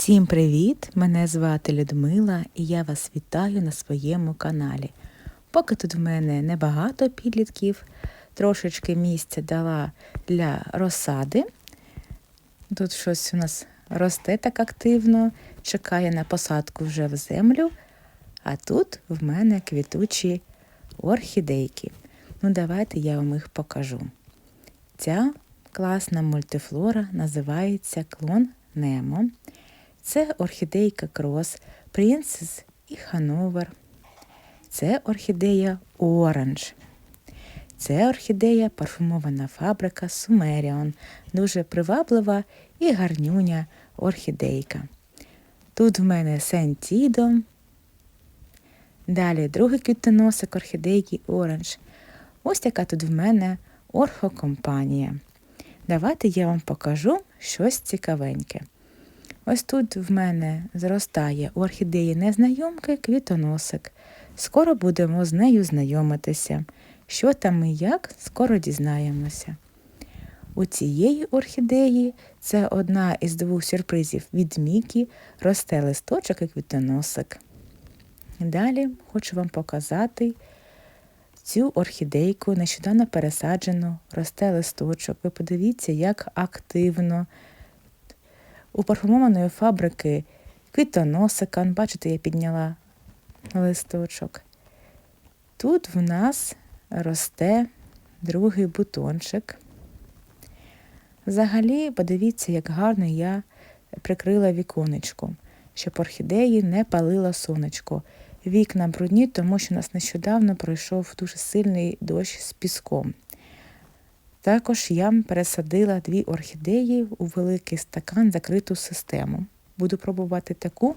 Всім привіт! Мене звати Людмила і я вас вітаю на своєму каналі. Поки тут в мене небагато підлітків, трошечки місця дала для розсади. Тут щось у нас росте так активно, чекає на посадку вже в землю. А тут в мене квітучі орхідейки. Ну, давайте я вам їх покажу. Ця класна мультифлора називається клон Немо. Це орхідейка Крос, Принцес і Хановер. Це орхідея Оранж. Це орхідея парфумована фабрика Сумеріон. Дуже приваблива і гарнюня орхідейка. Тут в мене Сентідо. Далі другий квітоносик орхідейки Оранж. Ось така тут в мене орхокомпанія. Давайте я вам покажу щось цікавеньке. Ось тут в мене зростає у орхідеї незнайомки квітоносик. Скоро будемо з нею знайомитися. Що там і як, скоро дізнаємося. У цієї орхідеї це одна із двох сюрпризів від Мікі, росте листочок і квітоносик. Далі хочу вам показати цю орхідейку нещодавно пересаджену, росте листочок. Ви подивіться, як активно. У парфумованої фабрики квітоносика, бачите, я підняла листочок. Тут в нас росте другий бутончик. Взагалі, подивіться, як гарно я прикрила віконечко, щоб орхідеї не палило сонечко. Вікна брудні, тому що у нас нещодавно пройшов дуже сильний дощ з піском. Також я пересадила дві орхідеї у великий стакан закриту систему. Буду пробувати таку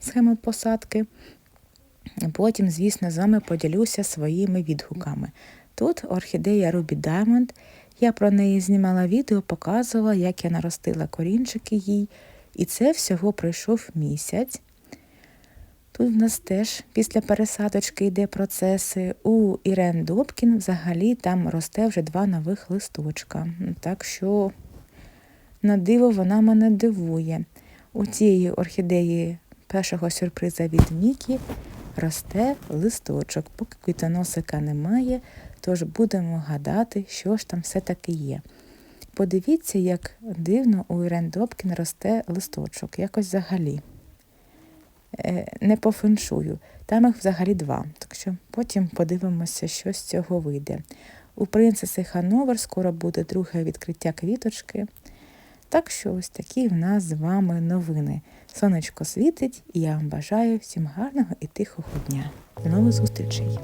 схему посадки. Потім, звісно, з вами поділюся своїми відгуками. Тут орхідея Ruby Diamond. Я про неї знімала відео, показувала, як я наростила корінчики їй. І це всього пройшов місяць. Тут в нас теж після пересадочки йде процеси. У Ірен Добкін взагалі там росте вже два нових листочка. Так що, на диво, вона мене дивує. У цієї орхідеї першого сюрприза від Мікі росте листочок, поки квітоносика немає, тож будемо гадати, що ж там все-таки є. Подивіться, як дивно у Ірен Добкін росте листочок, якось взагалі. Не по феншую. Там їх взагалі два. Так що потім подивимося, що з цього вийде. У принцеси Хановер скоро буде друге відкриття квіточки. Так що ось такі в нас з вами новини. Сонечко світить, і я вам бажаю всім гарного і тихого дня. До нових зустрічей!